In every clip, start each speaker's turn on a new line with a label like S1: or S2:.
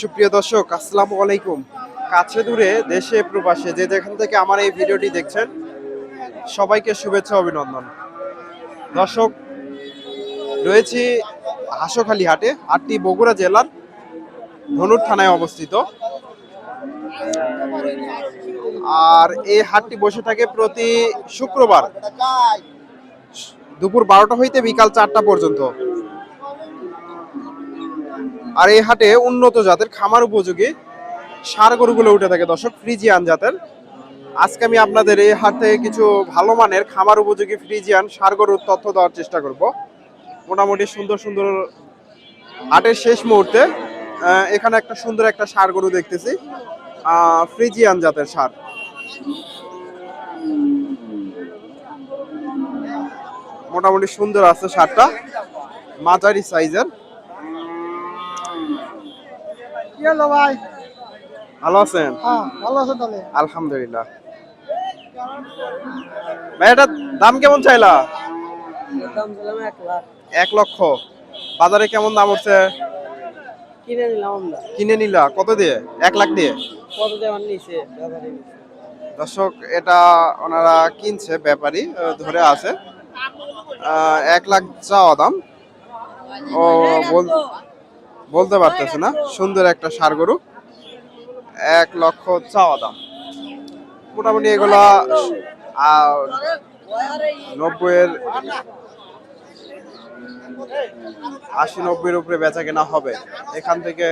S1: সুপ্রিয় দর্শক, আসসালামু আলাইকুম। কাছে দূরে দেশে প্রবাসে যে যেখান থেকে আমার এই ভিডিওটি দেখছেন, সবাইকে শুভেচ্ছা, অভিনন্দন। দর্শক, রয়েছি হাসোখালী হাটে, হাটটি বগুড়া জেলার ধনুর থানায় অবস্থিত। আর এই হাটটি বসে থাকে প্রতি শুক্রবার। দুপুর বারোটা হইতে বিকাল চারটা পর্যন্ত। আর এই হাটে উন্নত জাতের খামার উপযোগী সার গরুগুলো উঠে থাকে, দর্শক, ফ্রিজিয়ান জাতের। আজকে আমি আপনাদের এই হাট থেকে কিছু ভালো মানের খামার উপযোগী ফ্রিজিয়ান সার গরুর তথ্য দেওয়ার চেষ্টা করব। মোটামুটি সুন্দর সুন্দর হাটের শেষ মুহূর্তে এখানে একটা সুন্দর একটা সার গরু দেখতেছি ফ্রিজিয়ান জাতের সার। মোটামুটি সুন্দর আছে সারটা মাঝারি সাইজের।
S2: কি ভাই?
S1: ভালো আছেন?
S2: হ্যাঁ ভালো আছো তাহলে?
S1: আলহামদুলিল্লাহ। ভাই দাম কেমন চাইলা?
S2: এক লাখ।
S1: এক লক্ষ। বাজারে কেমন দাম উঠছে?
S2: কিনে নিলাম
S1: কিনে নিলা। কত দিয়ে? এক লাখ দিয়ে?
S2: কত নিচে ব্যাপারে
S1: দর্শক, এটা ওনারা কিনছে ব্যাপারী ধরে আছে। এক লাখ চাওয়া দাম। ও বল- বলতে পারতেছে না, সুন্দর একটা সার গরু। এক লক্ষ চাওয়া দাম। মোটামুটি এগুলা নব্বইয়ের আশি নব্বইয়ের উপরে বেচা কেনা হবে। এখান থেকে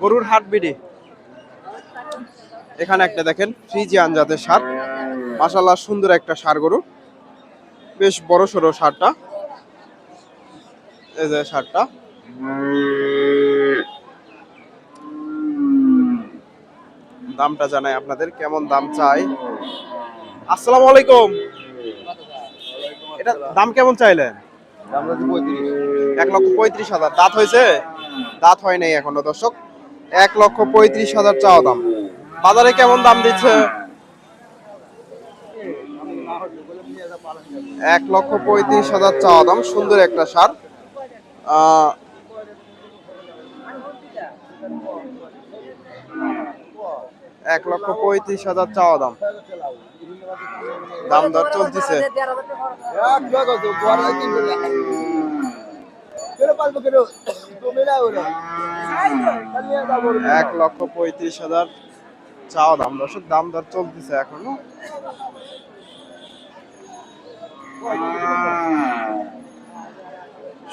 S1: গরুর হাট বিডি। এখানে একটা দেখেন ফ্রিজিয়ান জাতের সার। মাসাল্লাহ সুন্দর একটা সার গরু। বেশ বড় সড়ো সারটা। এই যে সারটা। দামটা জানাই আপনাদের কেমন দাম চাই? আসসালামু আলাইকুম। এটা দাম কেমন চাইলেন? এক লক্ষ পঁয়ত্রিশ হাজার। দাঁত হয়েছে? দাঁত হয় নাই এখনও দর্শক। এক লক্ষ পঁয়ত্রিশ হাজার চাওয়া দাম। বাজারে কেমন দাম দিচ্ছে? এক লক্ষ পঁয়ত্রিশ হাজার চাওয়া দাম, সুন্দর একটা সার। এক লক্ষ পঁয়ত্রিশ হাজার চাওয়া দাম। দাম দর চলতেছে। এক লক্ষ পঁয়ত্রিশ হাজার চাওয়া দাম দর্শক, দাম দর চলতেছে এখনও।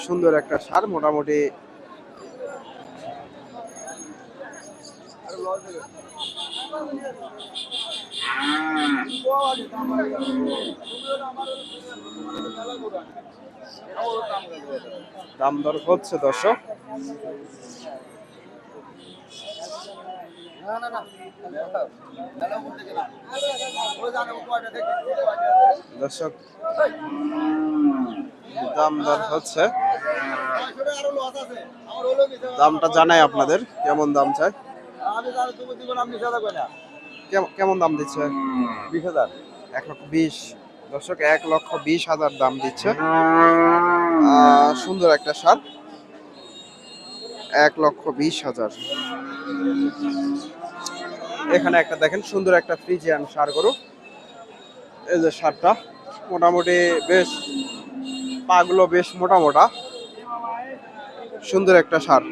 S1: সুন্দর একটা সার মোটামুটি। দাম দর হচ্ছে দর্শক। দর্শক, দাম দর হচ্ছে। দামটা জানাই আপনাদের, কেমন দাম চাই? কেম- কেমন দাম দিচ্ছে?
S3: বিশ হাজার
S1: এক লক্ষ বিশ। দর্শক, এক লক্ষ বিশ হাজার দাম দিচ্ছে। সুন্দর একটা সার এক লক্ষ বিশ হাজার। এখানে একটা দেখেন সুন্দর একটা ফ্রিজিয়ান সার গরু। এই যে সারটা মোটামুটি বেশ পাগুলো বেশ মোটা মোটা। সুন্দর একটা সার।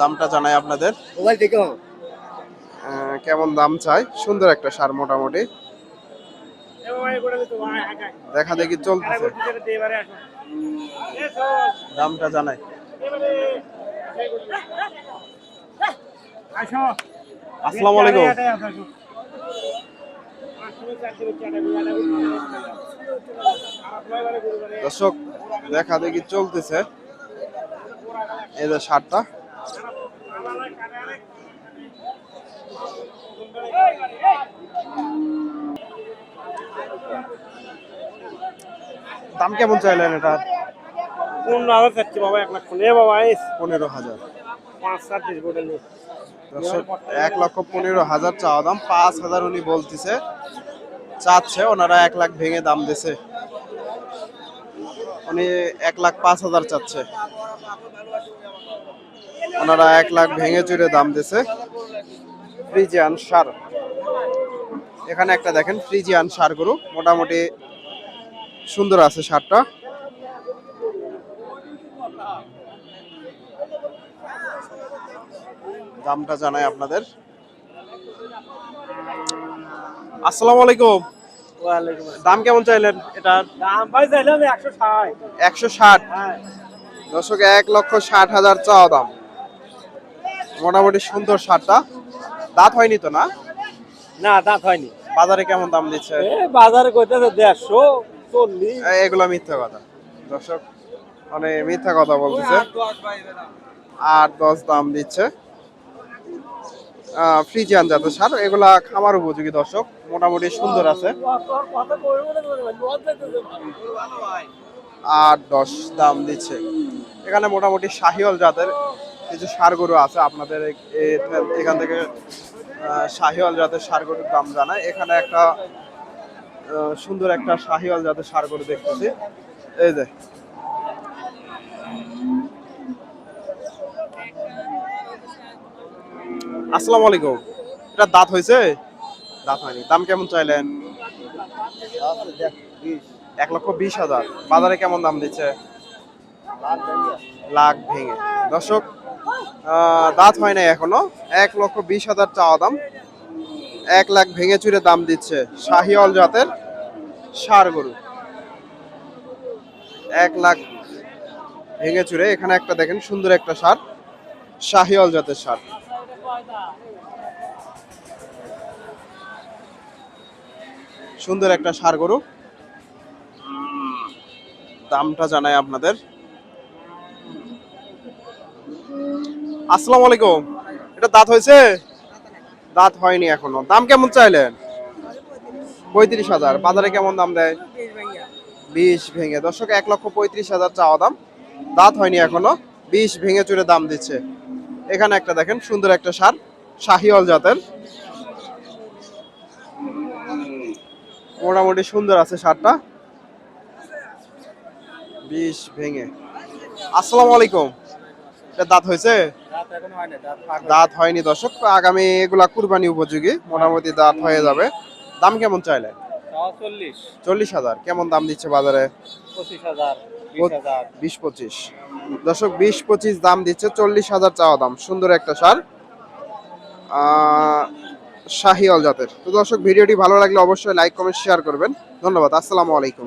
S1: দামটা জানাই আপনাদের। কেমন দাম চাই? সুন্দর একটা সার মোটামুটি। দেখা দেখি চলতেছে। দামটা জানাই। আসসালামু আলাইকুম। দর্শক দেখা দেখি চলতেছে। এই যে সারটা দাম কেমন চাইলেন এটা?
S2: কোন আরও চাচ্ছি বাবা এক লাখ এ বাবা এস
S1: পনেরো হাজার।
S2: পাঁচ সাত দিন বলে
S1: এক লক্ষ পনেরো হাজার চাওয়া দাম পাঁচ হাজার উনি বলতেছে চাচ্ছে ওনারা এক লাখ ভেঙে দাম দিছে। উনি এক লাখ পাঁচ হাজার চাচ্ছে। ওনারা এক লাখ ভেঙে চুরে দাম দিছে। Friesian sir. এখানে একটা দেখেন ফ্রিজিয়ান সার গরু। মোটামুটি সুন্দর আছে সারটা। দামটা জানাই আপনাদের। আসসালামু আলাইকুম। দাম কেমন চাইলেন? এটার?
S2: দাম ভাই চাইলাম একশো ষাট।
S1: একশো ষাট?
S2: হ্যাঁ।
S1: দর্শক এক লক্ষ ষাট হাজার চাওয়া দাম। মোটামুটি সুন্দর সারটা দাঁত হয়নি তো না?
S2: না দাঁত হয়নি।
S1: বাজারে কেমন দাম দিচ্ছে?
S2: বাজারে কইতেছে দেড়শো চল্লিশ।
S1: এগুলো মিথ্যা কথা। দর্শক মানে মিথ্যা কথা বলতেছে। আট, দশ দাম দিচ্ছে। ফ্রিজিয়ান জাতের সার, এগুলা খামার উপযোগী দর্শক, মোটামুটি সুন্দর আছে। আট, দশ দাম দিচ্ছে। এখানে মোটামুটি শাহিওয়াল জাতের কিছু সার গরু আছে, আপনাদের এখান থেকে শাহিওয়াল জাতের সার গরুর দাম জানায়। এখানে একটা সুন্দর একটা শাহিওয়াল জাতের সার গরু দেখতেছি। এই যে আসসালামু আলাইকুম। এটা দাঁত হয়েছে? দাঁত হয়নি। দাম কেমন চাইলেন? এক লক্ষ বিশ হাজার। বাজারে কেমন দাম দিচ্ছে? লাখ ভেঙে। দর্শক দাঁত হয় নাই এখনও। এক লক্ষ বিশ হাজার চাওয়া দাম। এক লাখ ভেঙে চুরে দাম দিচ্ছে শাহিওয়াল জাতের সার গরু। এক লাখ ভেঙে চুরে এখানে একটা দেখেন সুন্দর একটা সার, শাহিওয়াল জাতের সার। সুন্দর একটা সার গরু। দামটা জানাই আপনাদের। আসসালামু আলাইকুম। এটা দাঁত হয়েছে? দাঁত হয়নি এখনও। দাম কেমন চাইলেন? পঁয়ত্রিশ হাজার। বাজারে কেমন দাম দেয়? বিশ ভেঙে। দর্শক, এক লক্ষ পঁয়ত্রিশ হাজার চাওয়া দাম। দাঁত হয়নি এখনও। বিশ ভেঙে চুরে দাম দিচ্ছে। এখানে একটা দেখেন সুন্দর একটা সার শাহিওয়াল জাতের। মোটামুটি সুন্দর আছে সারটা। বিশ ভেঙে। আসসালামু আলাইকুম। এটা দাঁত হয়েছে?
S2: দাঁত হয়
S1: হয়নি দর্শক আগামী এগুলা কুরবানি উপযোগী মোটামুটি দাঁত হয়ে যাবে। দাম কেমন চাইলে
S2: চল্লিশ।
S1: চল্লিশ হাজার। কেমন দাম দিচ্ছে বাজারে?
S2: পঁচিশ হাজার।
S1: বিশ পঁচিশ। দর্শক, বিশ পঁচিশ দাম দিচ্ছে চল্লিশ হাজার চাওয়া দাম। সুন্দর একটা সার। শাহিওয়াল জাতের। তো দর্শক, ভিডিওটি ভালো লাগলে অবশ্যই লাইক কমেন্ট শেয়ার করবেন। ধন্যবাদ। আসসালামু আলাইকুম।